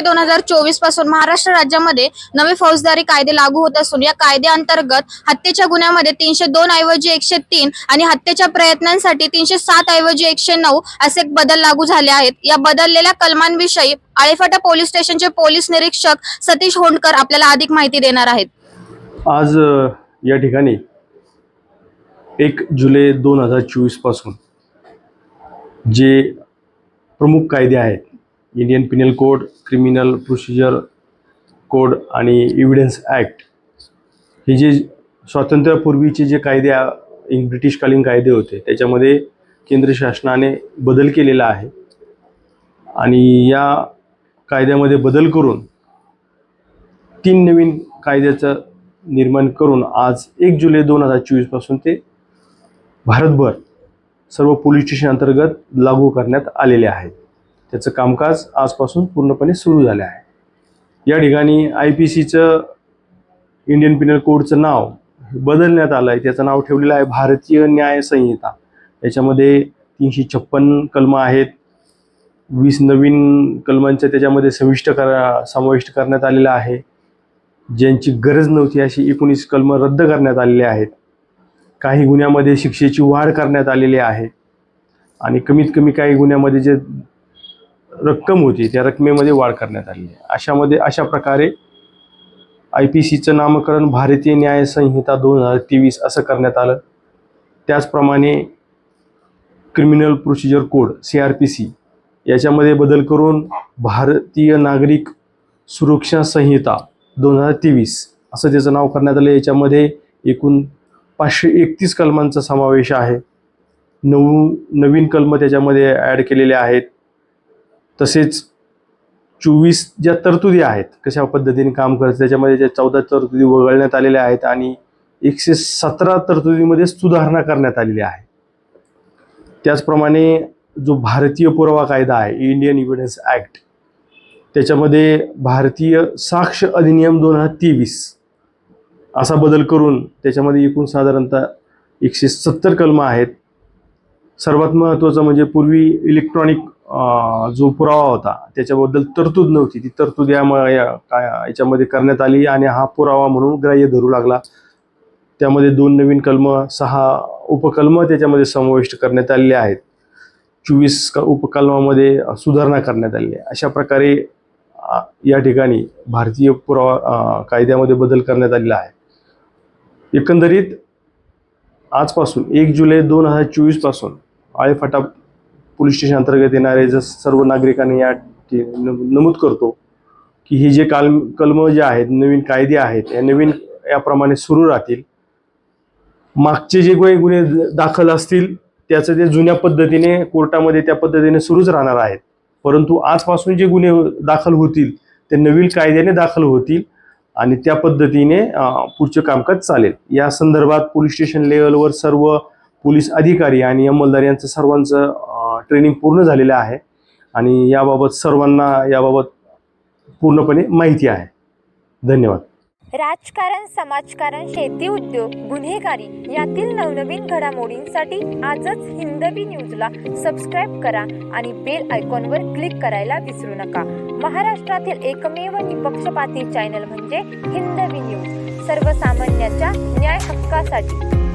जुलै दोन हजार चोवीसपासून महाराष्ट्र राज्यामध्ये नवे फौजदारी कायदे लागू होत असून या कायद्याअंतर्गत हत्येच्या गुन्ह्यामध्ये तीनशे दोन ऐवजी एकशे तीन आणि हत्येच्या प्रयत्नांसाठी तीनशे सात ऐवजी एकशे नऊ असे बदल लागू झाले आहेत. या बदललेल्या कलमांविषयी आळेफाटा पोलीस स्टेशनचे पोलीस निरीक्षक सतीश होंडकर आपल्याला अधिक माहिती देणार आहेत. आज या ठिकाणी एक जुलै दोन हजार चोवीसपासून जे प्रमुख कायदे आहेत Indian penal code criminal procedure code आणि इव्हिडन्स ॲक्ट हे जे स्वातंत्र्यापूर्वीचे जे कायदे इन ब्रिटिशकालीन कायदे होते त्याच्यामध्ये केंद्र शासनाने बदल केलेला आहे. आणि या कायद्यामध्ये बदल करून तीन नवीन कायद्याचं निर्माण करून आज एक जुलै दोन हजार चोवीसपासून ते भारतभर सर्व पोलीस स्टेशन अंतर्गत लागू करण्यात आलेले आहेत. त्याचं कामकाज आजपासून पूर्णपणे सुरू झालं आहे. या ठिकाणी आय पी सीचं इंडियन पिनल कोडचं नाव बदलण्यात आलं आहे त्याचं नाव ठेवलेलं आहे भारतीय न्याय संहिता. याच्यामध्ये तीनशे छप्पन कलमं आहेत. वीस नवीन कलमांच्या त्याच्यामध्ये सविष्ट करा समाविष्ट करण्यात आलेलं आहे. ज्यांची गरज नव्हती अशी एकोणीस कलमं रद्द करण्यात आलेली आहेत. काही गुन्ह्यामध्ये शिक्षेची वाढ करण्यात आलेली आहे. आणि कमीत कमी काही गुन्ह्यामध्ये जे रक्कम होती त्या रकमेमध्ये वाढ करण्यात आली. आहे अशामध्ये अशा प्रकारे आय पी सीचं नामकरण भारतीय न्याय संहिता दोन हजार तेवीस असं करण्यात आलं. त्याचप्रमाणे criminal procedure code C R P C याच्यामध्ये बदल करून भारतीय नागरिक सुरक्षा संहिता दोन हजार तेवीस असं त्याचं नाव करण्यात आलं. याच्यामध्ये एकूण पाचशे एकतीस कलमांचा समावेश आहे. नऊ नवीन कलमं त्याच्यामध्ये ॲड केलेले आहेत. तसेच चोवीस ज्या तरतुदी आहेत कशा पद्धतीने काम करायचं त्याच्यामध्ये ज्या चौदा तरतुदी वगळण्यात आलेल्या आहेत आणि एकशे सतरा तरतुदीमध्ये सुधारणा करण्यात आलेली आहे. त्याचप्रमाणे जो भारतीय पुरावा कायदा आहे इंडियन इव्हिडन्स ॲक्ट त्याच्यामध्ये भारतीय साक्ष अधिनियम दोन हजार तेवीस असा बदल करून त्याच्यामध्ये एकूण साधारणतः एकशे सत्तर कलमं आहेत. सर्वात महत्त्वाचं म्हणजे पूर्वी इलेक्ट्रॉनिक जो पुरावा होता त्याच्याबद्दल तरतूद नव्हती. ती तरतूद या या काय याच्यामध्ये करण्यात आली आणि हा पुरावा म्हणून ग्राह्य धरू लागला. त्यामध्ये दोन नवीन कलम सहा उपकलम त्याच्यामध्ये समाविष्ट करण्यात आलेले आहेत. चोवीस क उपकलमामध्ये सुधारणा करण्यात आली आहे. अशा प्रकारे या ठिकाणी भारतीय पुरावा कायद्यामध्ये बदल करण्यात आलेला आहे. एकंदरीत आजपासून एक जुलै दोन हजार चोवीसपासून आळेफाटा पोलीस स्टेशन अंतर्गत येणारे जस सर्व नागरिकांनी या नमूद करतो की हे जे काल कलम जे आहेत नवीन कायदे आहेत या नवीन याप्रमाणे सुरू राहतील. मागचे जे काही गुन्हे दाखल असतील त्याचं ते जुन्या पद्धतीने कोर्टामध्ये त्या पद्धतीने सुरूच राहणार आहेत. परंतु आजपासून जे गुन्हे दाखल होतील ते नवीन कायद्याने दाखल होतील आणि त्या पद्धतीने पुढचे कामकाज चालेल. या संदर्भात पोलीस स्टेशन लेवलवर सर्व पोलीस अधिकारी आणि अंमलदार यांचं सर्वांचं ट्रेनिंग पूर्ण झालेलं आहे. आणि याबाबत सर्वांना याबाबत पूर्णपणे माहिती आहे. धन्यवाद. राजकारण समाजकारण शेती उद्योग गुन्हेगारी यातील नवनवीन घडामोडींसाठी आजच हिंदवी न्यूजला सबस्क्राईब करा आणि बेल आयकॉनवर क्लिक करायला विसरू नका. महाराष्ट्रातील एकमेव निपक्षपाती चॅनल म्हणजे हिंदवी न्यूज सर्वसामान्यांच्या न्याय हक्कासाठी.